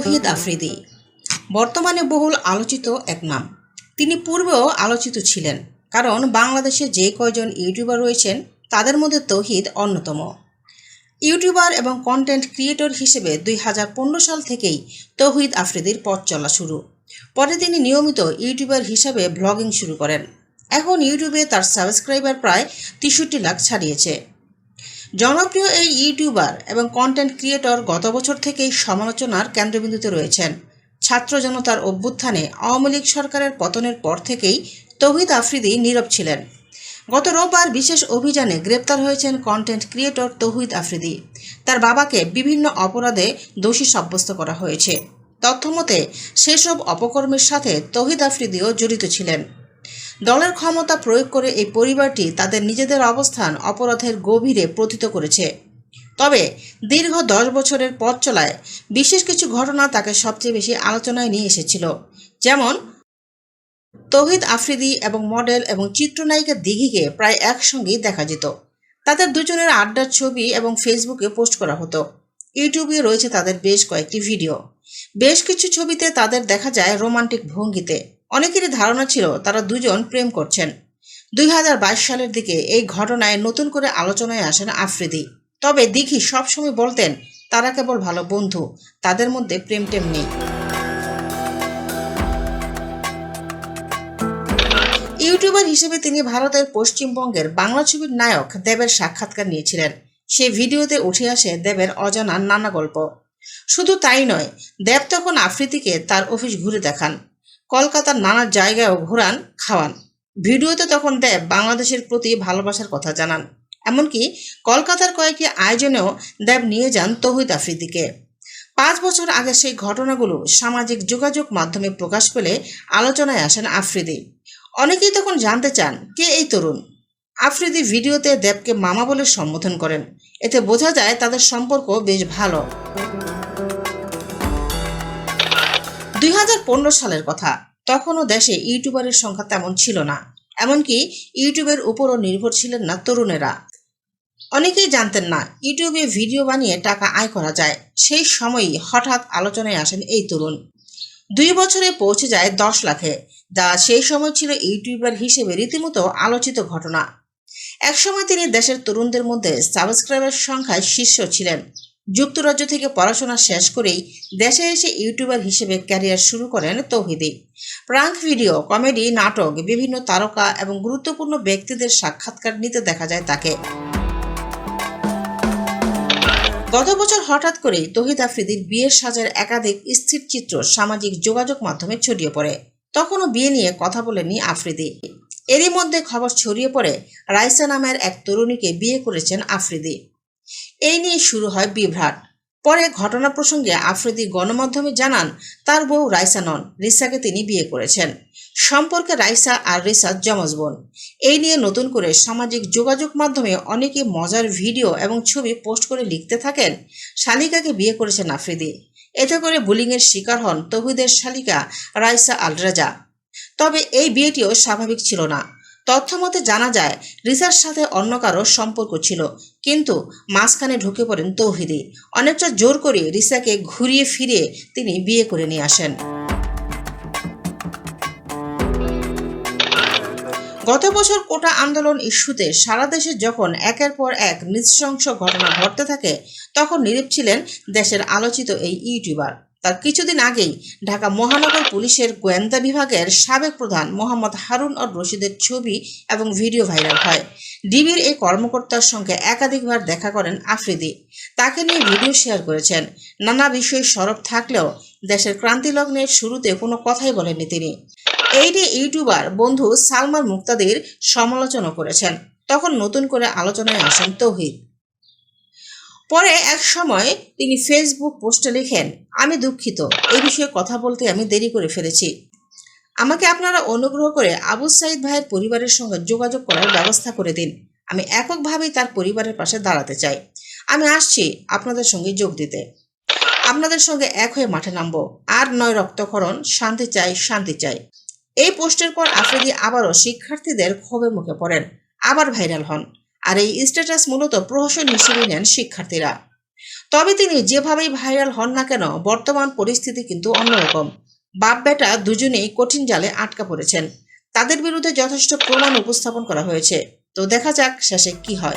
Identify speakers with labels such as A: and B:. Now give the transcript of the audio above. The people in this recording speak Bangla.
A: তৌহিদ আফ্রিদি। বর্তমানে বহুল আলোচিত এক নাম। তিনি পূর্বেও আলোচিত ছিলেন, কারণ বাংলাদেশে যে কয়জন ইউটিউবার রয়েছেন, তাদের মধ্যে তৌহিদ অন্যতম। ইউটিউবার এবং কন্টেন্ট ক্রিয়েটর হিসেবে দুই হাজার পনেরো সাল থেকেই তৌহিদ আফ্রিদির পথ চলা শুরু। পরে তিনি নিয়মিত ইউটিউবার হিসাবে ব্লগিং শুরু করেন। এখন ইউটিউবে তার সাবস্ক্রাইবার প্রায় তেষট্টি লাখ ছাড়িয়েছে। জনপ্রিয় এই ইউটিউবার এবং কন্টেন্ট ক্রিয়েটর গত বছর থেকেই সমালোচনার কেন্দ্রবিন্দুতে রয়েছেন। ছাত্র জনতার অভ্যুত্থানে আওয়ামী লীগ সরকারের পতনের পর থেকেই তৌহিদ আফ্রিদি নীরব ছিলেন। গত রোববার বিশেষ অভিযানে গ্রেপ্তার হয়েছেন কন্টেন্ট ক্রিয়েটর তৌহিদ আফ্রিদি। তার বাবাকে বিভিন্ন অপরাধে দোষী সাব্যস্ত করা হয়েছে। তথ্যমতে, সেসব অপকর্মের সাথে তৌহিদ আফ্রিদিও জড়িত ছিলেন। দলের ক্ষমতা প্রয়োগ করে এই পরিবারটি তাদের নিজেদের অবস্থান অপরাধের গভীরে প্রথিত করেছে। তবে দীর্ঘ দশ বছরের পথ চলায় বিশেষ কিছু ঘটনা তাকে সবচেয়ে বেশি আলোচনায় নিয়ে এসেছিল। যেমন, তৌহিদ আফ্রিদি এবং মডেল এবং চিত্রনায়িকা দিঘিকে প্রায় একসঙ্গেই দেখা যেত। তাদের দুজনের আড্ডার ছবি এবং ফেসবুকে পোস্ট করা হতো। ইউটিউবে রয়েছে তাদের বেশ কয়েকটি ভিডিও। বেশ কিছু ছবিতে তাদের দেখা যায় রোমান্টিক ভঙ্গিতে। অনেকেরই ধারণা ছিল তারা দুজন প্রেম করছেন। দুই হাজার বাইশ সালের দিকে এই ঘটনায় নতুন করে আলোচনায় আসেন আফ্রিদি। তবে দিঘি সবসময় বলতেন, তারা কেবল ভালো বন্ধু, তাদের মধ্যে প্রেম টেম নেই। ইউটিউবার হিসেবে তিনি ভারতের পশ্চিমবঙ্গের বাংলা ছবির নায়ক দেবের সাক্ষাৎকার নিয়েছিলেন। সে ভিডিওতে উঠে আসে দেবের অজানা নানা গল্প। শুধু তাই নয়, দেব তখন আফ্রিদিকে তার অফিস ঘুরে দেখান। কলকাতার নানা জায়গায়ও ঘোরান, খাওয়ান। ভিডিওতে তখন দেব বাংলাদেশের প্রতি ভালোবাসার কথা জানান। এমনকি কলকাতার কয়েকটি আয়োজনেও দেব নিয়ে যান তৌহিদ আফ্রিদিকে। পাঁচ বছর আগে সেই ঘটনাগুলো সামাজিক যোগাযোগ মাধ্যমে প্রকাশ পেলে আলোচনায় আসেন আফ্রিদি। অনেকেই তখন জানতে চান, কে এই তরুণ? আফ্রিদি ভিডিওতে দেবকে মামা বলে সম্বোধন করেন। এতে বোঝা যায় তাদের সম্পর্ক বেশ ভালো। দুই হাজার পনেরো সালের কথা। তখনও দেশে ইউটিউবারের সংখ্যা তেমন ছিল না। এমনকি ইউটিউবের উপরও নির্ভর ছিলেন না তরুণেরা। অনেকেই জানতেন না, ইউটিউবে ভিডিও বানিয়ে টাকা আয় করা যায়। সেই সময়ই হঠাৎ আলোচনায় আসেন এই তরুণ। দুই বছরে পৌঁছে যায় দশ লাখে। যা সেই সময় ছিল ইউটিউবার হিসেবে রীতিমতো আলোচিত ঘটনা। একসময় তিনি দেশের তরুণদের মধ্যে সাবস্ক্রাইবার সংখ্যায় শীর্ষ ছিলেন। যুক্তরাজ্য থেকে পড়াশোনা শেষ করেই দেশে এসে ইউটিউবার হিসেবে ক্যারিয়ার শুরু করেন তৌহিদি। প্রাঙ্ক ভিডিও, কমেডি, নাটক, বিভিন্ন তারকা এবং গুরুত্বপূর্ণ ব্যক্তিদের সাক্ষাৎকার নিতে দেখা যায় তাকে। গত বছর হঠাৎ করেই তহিদ আফ্রিদির বিয়ের সাজের একাধিক স্থির চিত্র সামাজিক যোগাযোগ মাধ্যমে ছড়িয়ে পড়ে। তখনও বিয়ে নিয়ে কথা বলেনি আফ্রিদি। এরই মধ্যে খবর ছড়িয়ে পড়ে রাইসা নামের এক তরুণীকে বিয়ে করেছেন আফ্রিদি। এই নিয়ে শুরু হয় বিভ্রাট। পরে ঘটনা প্রসঙ্গে আফ্রিদি গণমাধ্যমে জানান, তার বউ রাইসা নন, রিসাকে তিনি বিয়ে করেছেন। সম্পর্কে রাইসা আর রিসা যমজ বোন। এই নিয়ে নতুন করে সামাজিক যোগাযোগ মাধ্যমে অনেকে মজার ভিডিও এবং ছবি পোস্ট করে লিখতে থাকেন, শালিকাকে বিয়ে করেছেন আফ্রিদি। এতে করে বুলিংয়ের শিকার হন তহিদের শালিকা রাইসা আলরাজা। তবে এই বিয়েটিও স্বাভাবিক ছিল না। তথ্যমতে জানা যায়, রিসার সাথে অন্য কারও সম্পর্ক ছিল, কিন্তু মাঝখানে ঢুকে পড়েন তৌহিদি। অনেকটা জোর করে রিসাকে ঘুরিয়ে ফিরিয়ে তিনি বিয়ে করে নিয়ে আসেন। গত বছর কোটা আন্দোলন ইস্যুতে সারা দেশে যখন একের পর এক নৃশংস ঘটনা ঘটতে থাকে, তখন নীরব ছিলেন দেশের আলোচিত এই ইউটিউবার। তার কিছুদিন আগেই ঢাকা মহানগর পুলিশের গোয়েন্দা বিভাগের সাবেক প্রধান মোহাম্মদ হারুন আর রশিদের ছবি এবং ভিডিও ভাইরাল হয়। ডিবির এই কর্মকর্তার সঙ্গে একাধিকবার দেখা করেন আফ্রিদি। তাকে নিয়ে ভিডিও শেয়ার করেছেন। নানা বিষয়ে সরব থাকলেও দেশের ক্রান্তি লগ্নের শুরুতে কোনো কথাই বলেননি তিনি। এই নিয়ে ইউটিউবার বন্ধু সালমান মুক্তাদির সমালোচনা করেছেন। তখন নতুন করে আলোচনায় আসেন তৌহিদ। পরে এক সময় তিনি ফেসবুক পোস্টে লিখেন, আমি দুঃখিত এই বিষয়ে কথা বলতে আমি দেরি করে ফেলেছি। আমাকে আপনারা অনুগ্রহ করে আবু সাইদ ভাইয়ের পরিবারের সঙ্গে যোগাযোগ করার ব্যবস্থা করে দিন। আমি এককভাবেই তার পরিবারের পাশে দাঁড়াতে চাই। আমি আসছি আপনাদের সঙ্গে যোগ দিতে। আপনাদের সঙ্গে এক হয়ে মাঠে নামবো। আর নয়, রক্তক্ষরণ, শান্তি চাই শান্তি চাই। এই পোস্টের পর আফ্রিদি আবারও শিক্ষার্থীদের ক্ষোভে মুখে পড়েন। আবার ভাইরাল হন। আর এই স্ট্যাটাস মূলত প্রহসন হিসেবে নেন শিক্ষার্থীরা। তবে তিনি যেভাবেই ভাইরাল হন না কেন, বর্তমান পরিস্থিতি কিন্তু অন্যরকম। বাপ বেটা দুজনেই কঠিন জালে আটকা পড়েছেন। তাদের বিরুদ্ধে যথেষ্ট প্রমাণ উপস্থাপন করা হয়েছে। তো দেখা যাক শেষে কি হয়।